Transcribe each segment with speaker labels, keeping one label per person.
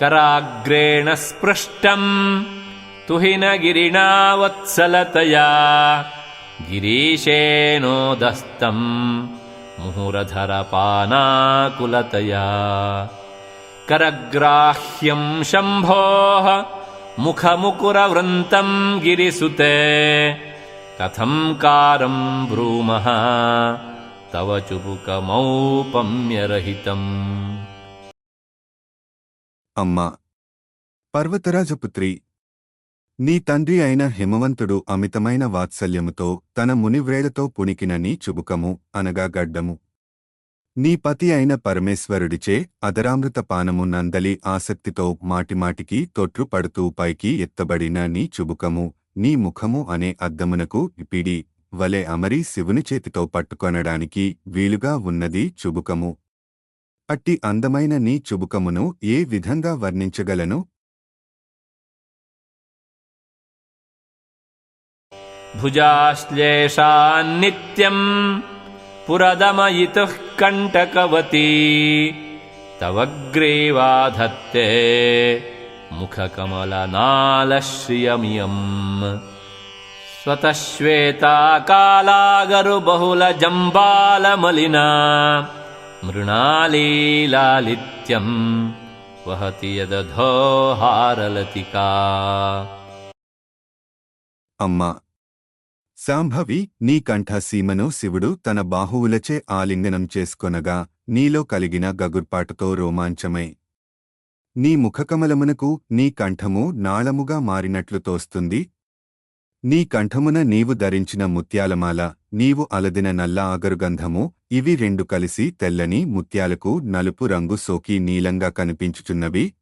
Speaker 1: कराग्रेण स्पृष्टम्। तुहिनगिरिणा वत्सलतया गिरीशेनोदस्तम्। मुहुरधरपानाकुलतया। करग्राह्यम् शम्भोः। मुखमुकुरवृन्तम् गिरिसुते। कथम् कारम् ब्रूमः। तव चुबुकमौपम्यरहितम्
Speaker 2: అమ్మా. పర్వతరాజపుత్రి నీ తండ్రి అయిన హిమవంతుడు అమితమైన వాత్సల్యముతో తన మునివ్రేలతో పుణికిన నీ చుబుకము అనగా గడ్డము. నీ పతి అయిన పరమేశ్వరుడిచే అదరామృత పానము నందలి ఆసక్తితో మాటిమాటికి తొట్రు పడుతూ పైకి ఎత్తబడిన నీ చుబుకము నీ ముఖము అనే అద్దమునకు పిడి వలె అమరి శివుని చేతితో పట్టుకొనడానికి వీలుగా ఉన్నది చుబుకము. అట్టి అందమైన నీ చుబుకమును ఏ విధంగా వర్ణించగలను
Speaker 1: भुजाश्लेषान्नित्यम् पुरदमयितुः कण्टकवती तव ग्रीवाधत्ते मुखकमलनालश्रियमियम् स्वतः श्वेताकालागरुबहुलजम्बालमलिना మృణాళీలాలిత్యం వహతి యదధోహారలతికా
Speaker 2: అమ్మా సాంభవి నీ కంఠసీమను శివుడు తన బాహువులచే ఆలింగనం చేసుకొనగా నీలో కలిగిన గగుర్పాటుతో రోమాంచమై. నీ ముఖకమలమునకు నీ కంఠము నాళముగా మారినట్లు తోస్తుంది నీ కంఠమున నీవు ధరించిన ముత్యాలమాల నీవు అలదిన నల్ల ఆగరుగంధము ఇవి రెండు కలిసి తెల్లని ముత్యాలకు నలుపు రంగు సోకి నీలంగా కనిపించుచున్నవి.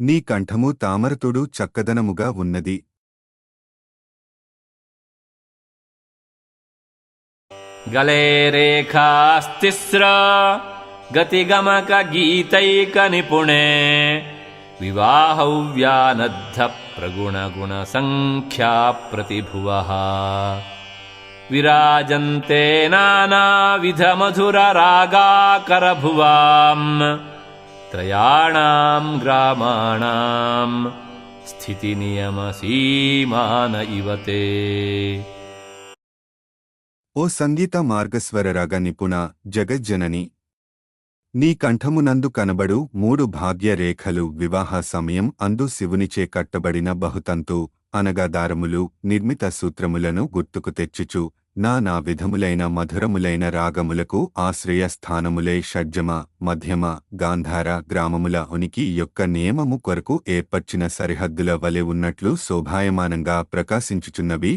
Speaker 2: నీ కంఠము తామరతుడు చక్కదనముగా ఉన్నది.
Speaker 1: గలేరేఖాస్తిస్ర గతిగమక గీతైక నిపుణే. विवाहव्यानद्धप्रगुणगुणसङ्ख्याप्रतिभुवः विराजन्ते नानाविधमधुररागाकरभुवाम् त्रयाणाम् ग्रामाणाम् स्थितिनियमसीमान इव ते
Speaker 2: ఓ సంగీత మార్గస్వరరాగ నిపుణ జగజ్జనని నీ కంఠమునందు కనబడు మూడు భాగ్య రేఖలు వివాహ సమయం అందు శివునిచే కట్టబడిన బహుతంతు అనగా దారములు నిర్మిత సూత్రములను గుర్తుకు తెచ్చుచు నా నా విధములైన మధురములైన రాగములకు ఆశ్రయస్థానములే షడ్జమ మధ్యమ గాంధార గ్రామముల ఉనికి యొక్క నియమము కొరకు ఏర్పర్చిన సరిహద్దుల వలె ఉన్నట్లు శోభాయమానంగా ప్రకాశించుచున్నవి